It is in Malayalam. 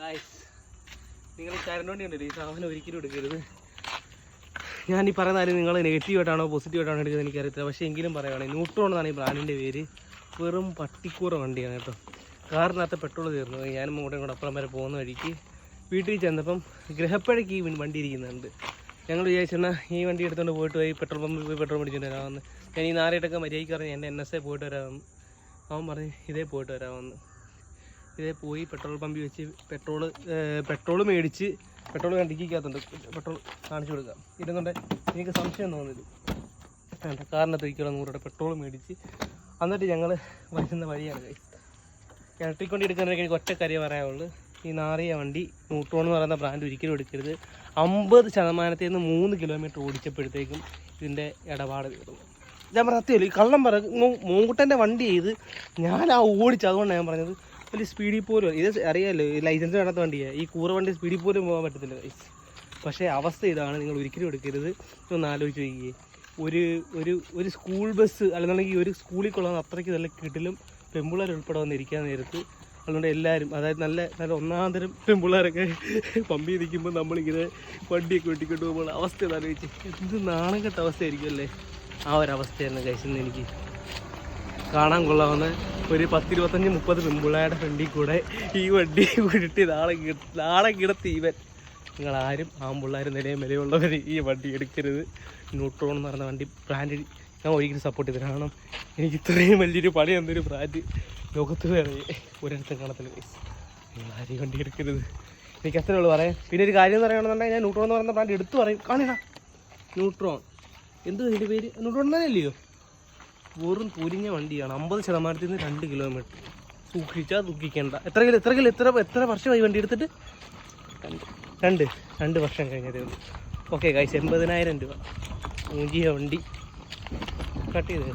ഗായ്സ് നിങ്ങൾ ഈ കരണ്ട് വണ്ടി ഉണ്ടല്ലോ ഈ സാധനം ഒരിക്കലും എടുക്കരുത്. ഞാൻ ഈ പറയുന്ന കാര്യം നിങ്ങൾ നെഗറ്റീവായിട്ടാണോ പോസിറ്റീവായിട്ടാണോ എടുക്കുന്നത് എനിക്കറിയത്തില്ല. പക്ഷേ എങ്കിലും പറയുകയാണെങ്കിൽ ന്യൂട്രോൺ എന്നാണ് ഈ ബ്രാൻഡിന്റെ പേര്. വെറും പട്ടിക്കൂറ വണ്ടിയാണ് കേട്ടോ. കാറിനകത്ത് പെട്രോൾ തീർന്നു. ഞാനും കൂടെ കൂടെ അപ്പുറം വരെ പോകുന്ന വഴിക്ക് വീട്ടിൽ ചെന്നപ്പം ഗ്രഹപ്പഴയ്ക്ക് ഈ വണ്ടി ഇരിക്കുന്നുണ്ട്. ഞങ്ങൾ വിചാരിച്ചെന്നാൽ ഈ വണ്ടി എടുത്തുകൊണ്ട് പോയിട്ട് പോയി പെട്രോൾ പമ്പിൽ പോയി പെട്രോൾ മേടിച്ചിട്ട് വരാമെന്ന്. ഞാൻ ഈ നാരായിട്ടൊക്കെ മര്യാദയ്ക്ക് പറഞ്ഞ് എന്റെ എൻ എസ് എ പോയിട്ട് വരാമെന്ന്. അവൻ പറഞ്ഞ് ഇതേ പോയിട്ട് വരാമെന്ന്. ഇതേ പോയി പെട്രോൾ പമ്പിൽ വെച്ച് പെട്രോൾ പെട്രോൾ മേടിച്ച് പെട്രോൾ കണ്ടിക്കാത്തുണ്ട് പെട്രോൾ കാണിച്ചു കൊടുക്കാം. ഇരുന്നുണ്ട് എനിക്ക് സംശയം തോന്നിയത്. വേണ്ട കാറിന്റെ ഒരിക്കലും നൂറുടെ പെട്രോൾ മേടിച്ച് എന്നിട്ട് ഞങ്ങൾ വരുന്ന വഴിയാണ്. ഇലക്ട്രിക് വണ്ടി എടുക്കുന്നവർക്ക് എനിക്ക് ഒറ്റ കാര്യം പറയാനുള്ളൂ. ഈ നാറിയ വണ്ടി ന്യൂട്രോൺ എന്ന് പറയുന്ന ബ്രാൻഡ് ഒരിക്കലും എടുക്കരുത്. അമ്പത് ശതമാനത്തിൽ നിന്ന് മൂന്ന് കിലോമീറ്റർ ഓടിച്ചപ്പോഴത്തേക്കും ഇതിന്റെ ഇടപാട് തീർന്നു. ഞാൻ പറഞ്ഞ സത്യമല്ല ഈ കള്ളം പറ മൂങ്കുട്ടന്റെ വണ്ടി ചെയ്ത് ഞാൻ ആ ഓടിച്ചു അതുകൊണ്ടാണ് ഞാൻ പറഞ്ഞത്. വലിയ സ്പീഡിൽ പോലും ഇത് അറിയാമല്ലോ ഈ ലൈസൻസ് വേണ്ടാത്ത വണ്ടിയാണ് ഈ കൂറ വണ്ടി സ്പീഡിൽ പോലും പോകാൻ പറ്റത്തില്ല പക്ഷേ അവസ്ഥ ഇതാണ് നിങ്ങൾ ഒരിക്കലും എടുക്കരുത്. ഒന്ന് ആലോചിച്ച് നോക്കിയേ. ഒരു ഒരു ഒരു സ്കൂൾ ബസ് അല്ലെന്നുണ്ടെങ്കിൽ ഒരു സ്കൂളിൽ കൊള്ളുന്ന അത്രയ്ക്ക് നല്ല കിടിലും പെമ്പിള്ളേർ ഉൾപ്പെടെ വന്നിരിക്കാൻ നേരത്ത് അതുകൊണ്ട് എല്ലാവരും അതായത് നല്ല നല്ല ഒന്നാം തരം പെമ്പിള്ളേരൊക്കെ പമ്പി നിൽക്കുമ്പോൾ നമ്മളിങ്ങനെ വണ്ടിയൊക്കെ വെട്ടിക്കൊണ്ട് പോകുമ്പോൾ അവസ്ഥ ഒന്ന് ആലോചിച്ച്. എന്ത് നാണം കെട്ട അവസ്ഥയായിരിക്കും അല്ലേ? ആ ഒരു അവസ്ഥയായിരുന്നു കഴിച്ചെന്ന് എനിക്ക് കാണാൻ കൊള്ളാവുന്ന ഒരു പത്തിരുപത്തഞ്ച് മുപ്പത് പെമ്പിള്ളേരുടെ ഫ്രണ്ടിൽ കൂടെ ഈ വണ്ടി കൂടിട്ട് നാളെ നാളെ കിടത്തി ഇവൻ. നിങ്ങൾ ആരും ആമ്പിള്ളേർ നിലയും വിലയുള്ളവർ ഈ വണ്ടി എടുക്കരുത്. ന്യൂട്രോൺ എന്ന് പറയുന്ന വണ്ടി ബ്രാൻഡ് ഞാൻ ഒരിക്കലും സപ്പോർട്ട് ചെയ്തില്ല കാരണം എനിക്ക് ഇത്രയും വലിയൊരു പണി തന്നൊരു ബ്രാൻഡ് ലോകത്ത് വേറെ ഒരിടത്തും കാണത്തില്ല. ആരും വണ്ടി എടുക്കരുത്. എനിക്ക് അത്രേ ഉള്ളൂ പറയാം പിന്നെ ഒരു കാര്യം എന്ന് പറയുകയാണെന്നുണ്ടെങ്കിൽ ഞാൻ ന്യൂട്രോൺ എന്ന് പറയുന്ന ബ്രാൻഡ് എടുത്ത് പറയും. കാണിടാ ന്യൂട്രോൺ. എന്ത് ഇതിന്റെ പേര്? ന്യൂട്രോൺ തന്നെ അല്ലയോ വെറും പൊരിഞ്ഞ വണ്ടിയാണ്. അമ്പത് ശതമാനത്തിൽ നിന്ന് രണ്ട് കിലോമീറ്റർ സൂക്ഷിച്ചാൽ ദുഃഖിക്കേണ്ട എത്ര കിലോ എത്ര കിലോ എത്ര എത്ര വർഷമായി വണ്ടി എടുത്തിട്ട്? രണ്ട്. രണ്ട്. വർഷം കഴിഞ്ഞതേ ഉള്ളൂ. ഓക്കെ കാഴ്ച എൺപതിനായിരം രൂപ. മൂഞ്ചിയ വണ്ടി. കട്ട് ചെയ്ത്